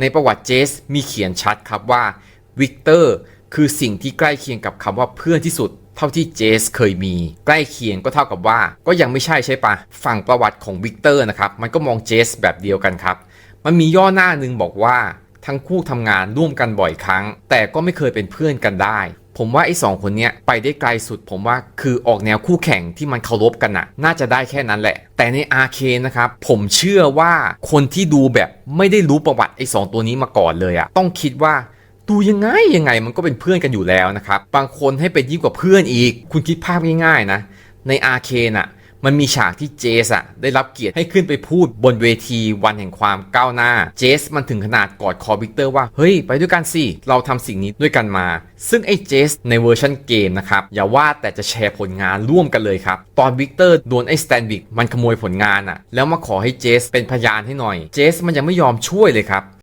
ในประวัติเจสมีเขียนชัดครับว่าวิกเตอร์คือสิ่งที่ใกล้เคียงกับคำว่าเพื่อนที่สุดเท่าที่เจสเคยมี ใกล้เคียงก็เท่ากับว่า ก็ยังไม่ใช่ใช่ปะฝั่งประวัติของวิกเตอร์นะครับ มันก็มองเจสแบบเดียวกันครับ มันมีย่อหน้าหนึ่งบอกว่าทั้งคู่ทำงานร่วมกันบ่อยครั้ง แต่ก็ไม่เคยเป็นเพื่อนกันได้ ผมว่าไอ้สองคนเนี้ยไปได้ไกลสุดผมว่าคือออกแนวคู่แข่งที่มันเคารพกันนะน่าจะได้แค่นั้นแหละ แต่ในอาร์เคนนะครับ ผมเชื่อว่าคนที่ดูแบบไม่ได้รู้ประวัติไอ้สองตัวนี้มาก่อนเลยอะต้องคิดว่าดูยังไงยังไงมันก็เป็นเพื่อนกันอยู่แล้วนะครับ บางคนให้เป็นยิ่งกว่าเพื่อนอีก คุณคิดภาพง่ายๆนะ ในอาร์เคนอะ มันมีฉากที่เจสอะได้รับเกียรติให้ขึ้นไปพูดบนเวทีวันแห่งความก้าวหน้า เจสมันถึงขนาดกอดคอวิกเตอร์ว่า เฮ้ย ไปด้วยกันสิ เราทำสิ่งนี้ด้วยกันมา ซึ่งไอ้เจสในเวอร์ชันเกมนะครับ อย่าว่าแต่จะแชร์ผลงานร่วมกันเลยครับ ตอนวิกเตอร์โดนไอ้สแตนวิกมันขโมยผลงานอะแล้วมาขอให้เจสเป็นพยานให้หน่อย เจสมันยังไม่ยอมช่วยเลยครับ